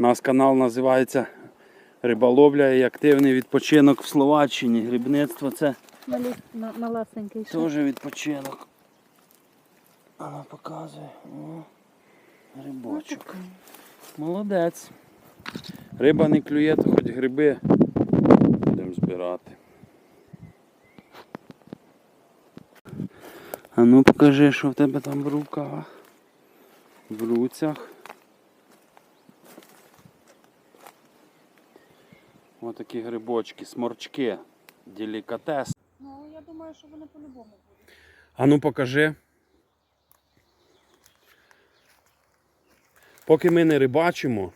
У нас канал називається Риболовля і активний відпочинок в Словаччині. Грибництво це малесенький теж відпочинок. Вона показує. О, грибочок. Молодець. Риба не клює, то хоч гриби будемо збирати. А ну покажи, що в тебе там в руках. В руцях. Ось такі грибочки, сморчки, делікатес. Ну, я думаю, що вони по-любому будуть. А ну покажи. Поки ми не рибачимо,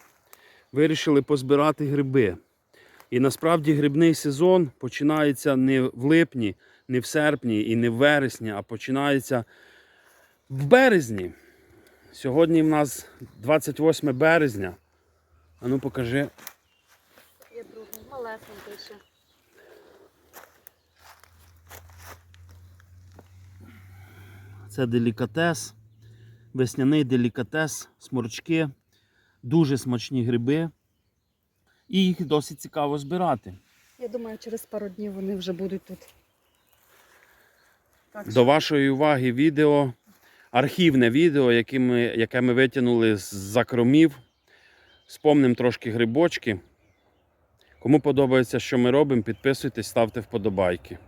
вирішили позбирати гриби. І насправді грибний сезон починається не в липні, не в серпні і не в вересні, а починається в березні. Сьогодні в нас 28 березня. А ну покажи. Другий, малесенький ще. Це делікатес, весняний делікатес, сморчки, дуже смачні гриби. І їх досить цікаво збирати. Я думаю, через пару днів вони вже будуть тут. Так, До вашої уваги відео, архівне відео, яке ми, яке ми витягнули з закромів. Спомним трошки грибочки. Кому подобається, що ми робимо, підписуйтесь, ставте вподобайки.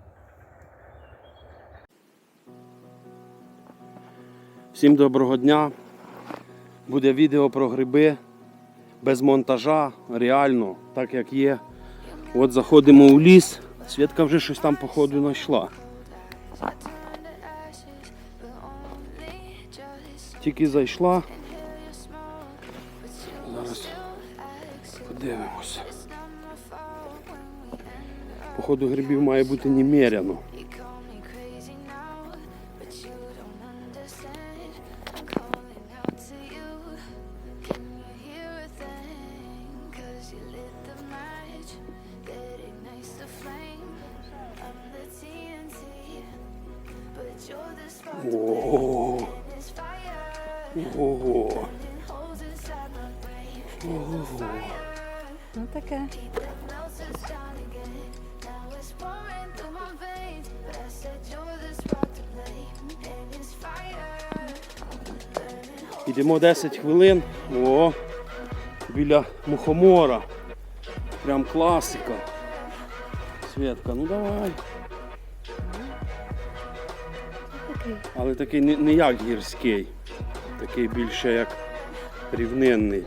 Всім доброго дня. Буде відео про гриби без монтажа, реально, так як є. От заходимо у ліс. Свідка вже щось там, походу, знайшла. Тільки зайшла. Зараз подивимося. Походу грибів має бути немеряно. Ого. Ого. Ого. Ну таке. Йдемо 10 хвилин. О, біля мухомора. Прям класика. Святка, ну давай. Але такий не, не як гірський. Такий більше як рівнинний.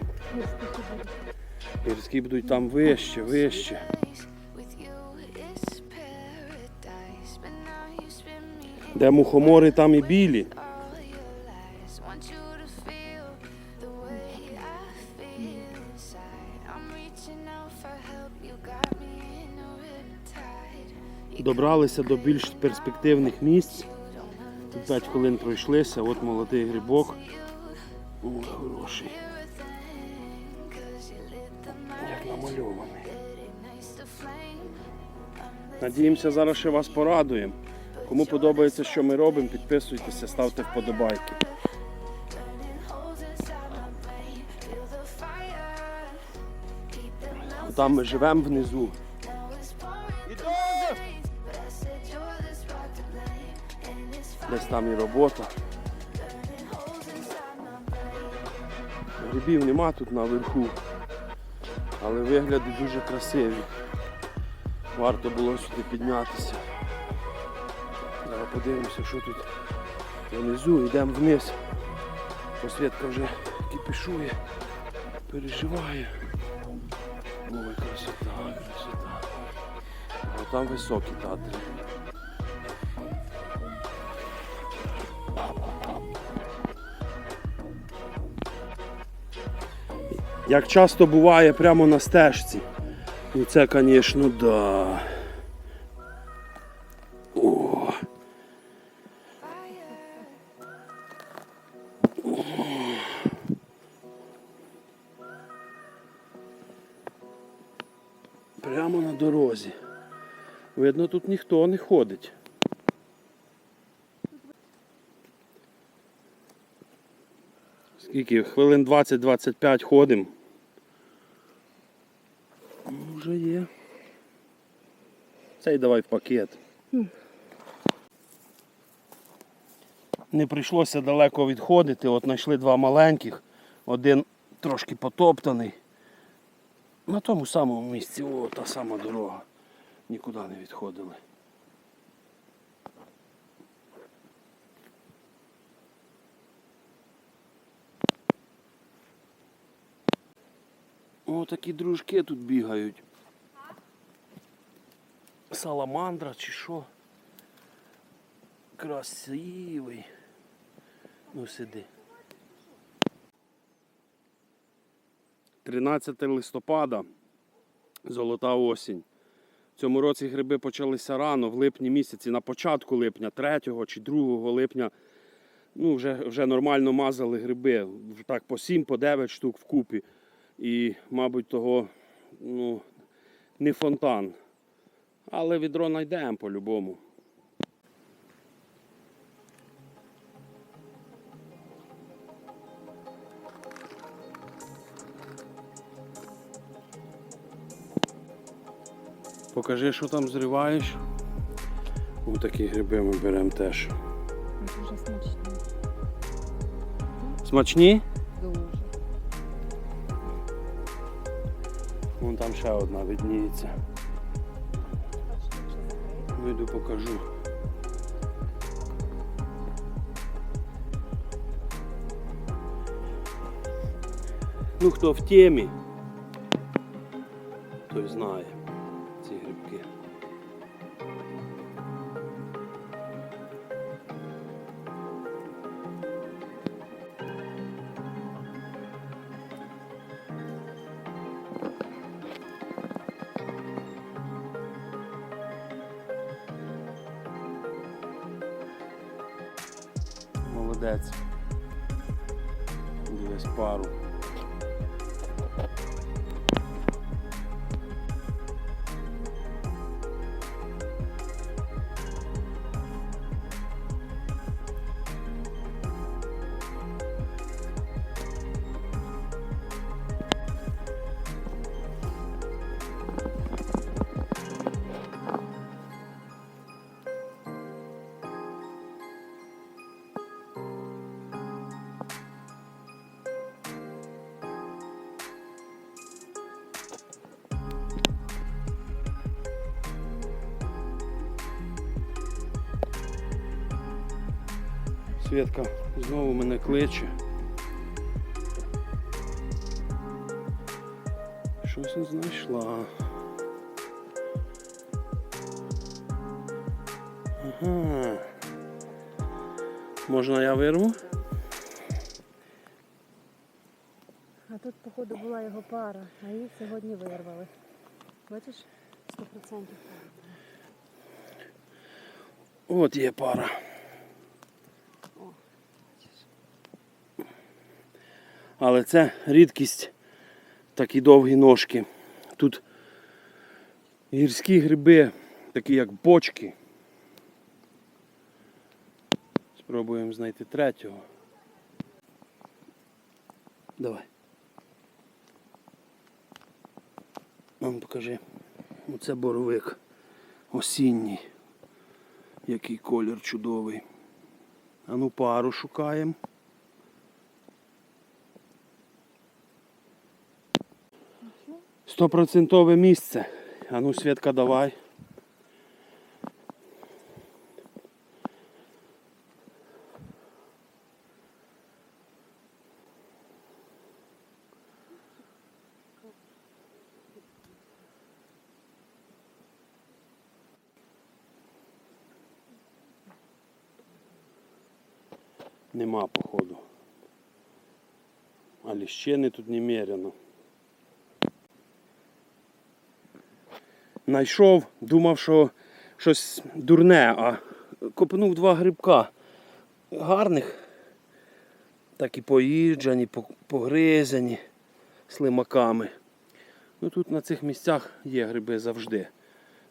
Гірські будуть там вище, вище. Де мухомори, там і білі. Добралися до більш перспективних місць. Тут 5 хвилин пройшлися, от молодий грибок. О, хороший. Як намальований. Надіємося, зараз ще вас порадуємо. Кому подобається, що ми робимо, підписуйтеся, ставте вподобайки. Там ми живемо внизу. Десь там і робота. Грибів нема тут наверху, але вигляди дуже красиві. Варто було сюди піднятися. Зараз подивимося, що тут внизу, йдемо вниз. Посвідка вже кипішує, переживає. Ой, красота, красота. А там високі татри. Як часто буває прямо на стежці. Ну це, звісно, да. О. Прямо на дорозі. Видно, тут ніхто не ходить. Скільки? Хвилин 20-25 ходимо. вже є. Цей давай в пакет. Не прийшлося далеко відходити. От знайшли два маленьких, один трошки потоптаний. На тому самому місці, о, та сама дорога. Нікуди не відходили. О, такі дружки тут бігають. Саламандра чи що? Красивий. Ну сиди. 13 листопада. Золота осінь. В цьому році гриби почалися рано, в липні місяці, на початку липня, 3 чи 2 липня. Ну, вже, вже нормально мазали гриби. Так по 7, по 9 штук вкупі. І, мабуть, того ну, не фонтан. Але відро знайдемо по-любому. Покажи, що там зриваєш. Ось такі гриби ми беремо теж. Дуже смачно. Смачні? Дуже. Вон там ще одна видніється. Вийду покажу. Ну, хто в темі, той знає Молодець. Дивись пару. Свідка знову мене кличе. Щось не знайшла. Ага. Можна я вирву? А тут, походу, була його пара, а її сьогодні вирвали. Бачиш? 100%. От є пара. О, бачиш. Але це рідкість такі довгі ножки. Тут гірські гриби, такі як бочки. Спробуємо знайти третього. Давай. Нам покажи. Оце боровик осінній. Який колір чудовий. А ну пару шукаємо. Стопроцентове місце. А ну, Святка, давай. Нема походу. А ліщини тут немерено. Найшов, думав, що щось дурне, а копнув два грибка. Гарних. Так і поїджені, по- погризані слимаками. Ну тут на цих місцях є гриби завжди.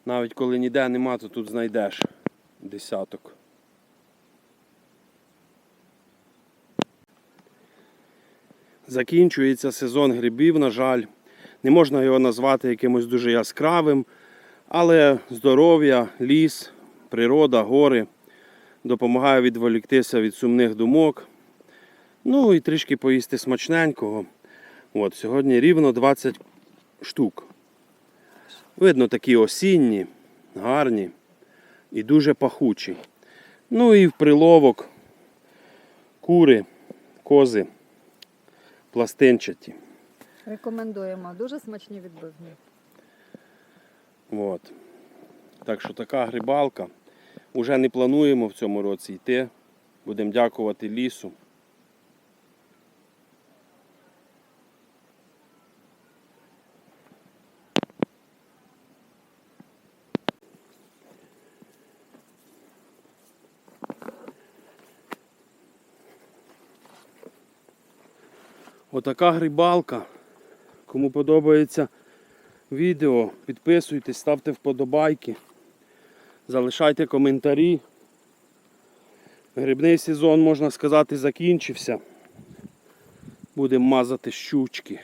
Навіть коли ніде нема, то тут знайдеш десяток. Закінчується сезон грибів, на жаль. Не можна його назвати якимось дуже яскравим, але здоров'я, ліс, природа, гори допомагає відволіктися від сумних думок. Ну і трішки поїсти смачненького. От, сьогодні рівно 20 штук. Видно, такі осінні, гарні і дуже пахучі. Ну і в приловок кури, кози, пластинчаті. Рекомендуємо. Дуже смачні відбивні. От. Так що така грибалка. Уже не плануємо в цьому році йти. Будемо дякувати лісу. Отака грибалка. Кому подобається відео, підписуйтесь, ставте вподобайки, залишайте коментарі. Грибний сезон, можна сказати, закінчився. Будемо мазати щучки.